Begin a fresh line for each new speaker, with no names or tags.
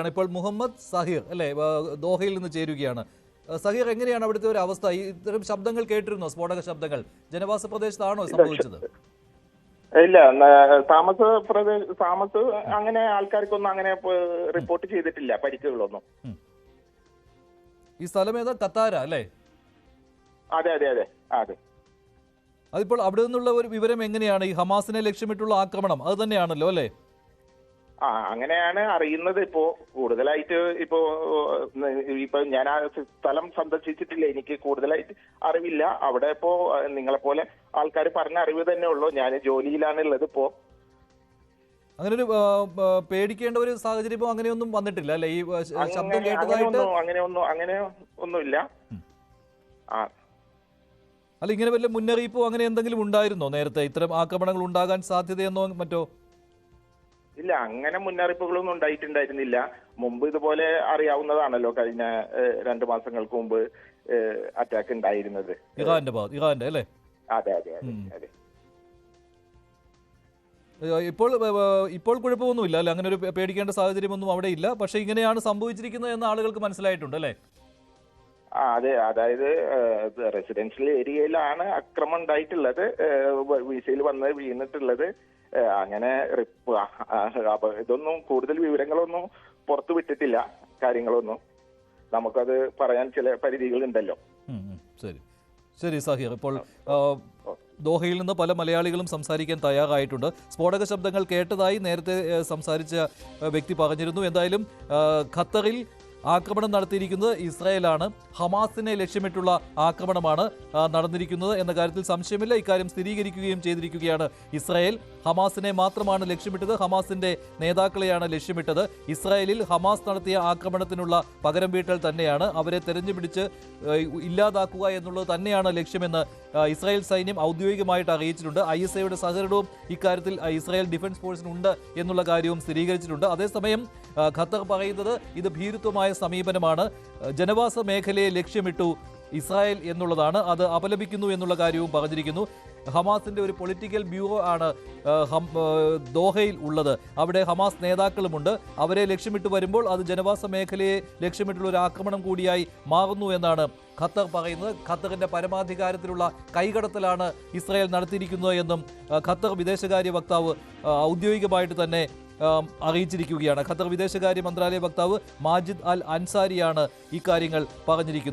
ആണ് ഇപ്പോൾ മുഹമ്മദ് സഹീർ അല്ലേ? ദോഹയിൽ നിന്ന് ചേരുകയാണ്. സഹീർ എങ്ങനെയാണ് അവിടുത്തെ ഒരു അവസ്ഥ? ഇത്തരം ശബ്ദങ്ങൾ കേട്ടിരുന്നോ? സ്ഫോടക ശബ്ദങ്ങൾ. ജനവാസ പ്രദേശത്താണോ സംഭവിച്ചത്?
ഇല്ല താമസ പ്രദേശ താമസ അങ്ങനെ ആൾക്കാർക്കൊന്നും അങ്ങനെ റിപ്പോർട്ട് ചെയ്തിട്ടില്ല പരിക്കുകളൊന്നും.
ഈ സ്ഥലം ഏതാ? കത്താര അല്ലേ?
അതെ അതെ അതെ അതെ.
അതിപ്പോൾ അവിടെ നിന്നുള്ള ഒരു വിവരം എങ്ങനെയാണ്? ഈ ഹമാസിനെ ലക്ഷ്യമിട്ടുള്ള ആക്രമണം അത് തന്നെയാണല്ലോ അല്ലേ?
ആ അങ്ങനെയാണ് അറിയുന്നത് ഇപ്പോ. കൂടുതലായിട്ട് ഇപ്പോ ഇപ്പൊ ഞാൻ ആ സ്ഥലം സന്ദർശിച്ചിട്ടില്ല. എനിക്ക് കൂടുതലായിട്ട് അറിവില്ല. അവിടെ ഇപ്പോ നിങ്ങളെ പോലെ ആൾക്കാർ പറഞ്ഞ അറിവ് തന്നെ ഉള്ളൂ. ഞാൻ ജോലിയിലാണുള്ളത് ഇപ്പോ.
അങ്ങനെ ഒരു പേടിക്കേണ്ട ഒരു സാഹചര്യം ഇപ്പൊ അങ്ങനെയൊന്നും വന്നിട്ടില്ല അല്ലെ? ഈ ശബ്ദം കേട്ടതായിട്ട്
അങ്ങനെ ഒന്നും അങ്ങനെ ഒന്നുമില്ല. ആ.
അല്ല ഇങ്ങനെ വല്ല മുന്നറിയിപ്പോ അങ്ങനെ എന്തെങ്കിലും ഉണ്ടായിരുന്നോ നേരത്തെ? ഇത്തരം ആക്രമണങ്ങൾ ഉണ്ടാകാൻ സാധ്യതയെന്നോ മറ്റോ?
ഇല്ല അങ്ങനെ മുന്നറിയിപ്പുകളൊന്നും ഉണ്ടായിട്ടുണ്ടായിരുന്നില്ല. മുമ്പ് ഇതുപോലെ അറിയാവുന്നതാണല്ലോ കഴിഞ്ഞ രണ്ടു മാസങ്ങൾക്ക് മുമ്പ് അറ്റാക്ക് ഉണ്ടായിരുന്നത്.
ഇറാന്റെ ഭാഗത്ത് ഇറാന്റെ അല്ലേ?
അതെ അതെ അതെ അതെ.
ഇപ്പോൾ ഇപ്പോൾ കുഴപ്പമൊന്നുമില്ല അല്ലെ? അങ്ങനെ ഒരു പേടിക്കേണ്ട സാഹചര്യമൊന്നും അവിടെ ഇല്ല. പക്ഷേ ഇങ്ങനെയാണ് സംഭവിച്ചിരിക്കുന്നത് എന്ന് ആളുകൾക്ക് മനസ്സിലായിട്ടുണ്ട് അല്ലേ?
ആ അതെ. അതായത് റെസിഡൻഷ്യൽ ഏരിയയിലാണ് അക്രമം ഉണ്ടായിട്ടുള്ളത്. വിസയിൽ വന്ന് വീണിട്ടുള്ളത്. അങ്ങനെ ഇതൊന്നും കൂടുതൽ വിവരങ്ങളൊന്നും പുറത്തു വിട്ടിട്ടില്ല. കാര്യങ്ങളൊന്നും. നമുക്കത് പറയാൻ ചില പരിധികളുണ്ടല്ലോ.
ശരി. ശരി സാഹിർ. ഇപ്പോൾ ദോഹയിൽ നിന്ന് പല മലയാളികളും സംസാരിക്കാൻ തയ്യാറായിട്ടുണ്ട്. സ്ഫോടക ശബ്ദങ്ങൾ കേട്ടതായി നേരത്തെ സംസാരിച്ച വ്യക്തി പറഞ്ഞിരുന്നു. എന്തായാലും ഖത്തറിൽ ആക്രമണം നടത്തിയിരിക്കുന്നത് ഇസ്രായേലാണ്. ഹമാസിനെ ലക്ഷ്യമിട്ടുള്ള ആക്രമണമാണ് നടന്നിരിക്കുന്നത് എന്ന കാര്യത്തിൽ സംശയമില്ല. ഇക്കാര്യം സ്ഥിരീകരിക്കുകയും ചെയ്തിരിക്കുകയാണ് ഇസ്രായേൽ. ഹമാസിനെ മാത്രമാണ് ലക്ഷ്യമിട്ടത് ഹമാസിന്റെ നേതാക്കളെയാണ് ലക്ഷ്യമിട്ടത്. ഇസ്രായേലിൽ ഹമാസ് നടത്തിയ ആക്രമണത്തിനുള്ള പകരം വീട്ടൽ തന്നെയാണ്. അവരെ തെരഞ്ഞുപിടിച്ച് ഇല്ലാതാക്കുക എന്നുള്ളത് തന്നെയാണ് ലക്ഷ്യമെന്ന് ഇസ്രായേൽ സൈന്യം ഔദ്യോഗികമായിട്ട് അറിയിച്ചിട്ടുണ്ട്. ഐ എസ് ഐയുടെ സഹകരണവും ഇക്കാര്യത്തിൽ ഇസ്രായേൽ ഡിഫൻസ് ഫോഴ്സിനുണ്ട് എന്നുള്ള കാര്യവും സ്ഥിരീകരിച്ചിട്ടുണ്ട്. അതേസമയം ഖത്തർ പറയുന്നത് ഇത് ഭീരുത്വമായ സമീപനമാണ്. ജനവാസ മേഖലയെ ലക്ഷ്യമിട്ടു ഇസ്രായേൽ എന്നുള്ളതാണ്. അത് അപലപിക്കുന്നു എന്നുള്ള കാര്യവും പറഞ്ഞിരിക്കുന്നു. ഹമാസിന്റെ ഒരു പൊളിറ്റിക്കൽ ബ്യൂറോ ആണ് ദോഹയിൽ ഉള്ളത്. അവിടെ ഹമാസ് നേതാക്കളുമുണ്ട്. അവരെ ലക്ഷ്യമിട്ട് വരുമ്പോൾ അത് ജനവാസ മേഖലയെ ലക്ഷ്യമിട്ടുള്ള ഒരു ആക്രമണം കൂടിയായി മാറുന്നു എന്നാണ് ഖത്തർ പറയുന്നത്. ഖത്തറിന്റെ പരമാധികാരത്തിലുള്ള കൈകടത്തലാണ് ഇസ്രായേൽ നടത്തിയിരിക്കുന്നത് എന്നും ഖത്തർ വിദേശകാര്യ വക്താവ് ഔദ്യോഗികമായിട്ട് തന്നെ അറിയിച്ചിരിക്കുകയാണ്. ഖത്തർ വിദേശകാര്യ മന്ത്രാലയ വക്താവ് മാജിദ് അൽ അൻസാരിയാണ് ഇക്കാര്യങ്ങൾ പറഞ്ഞിരിക്കുന്നത്.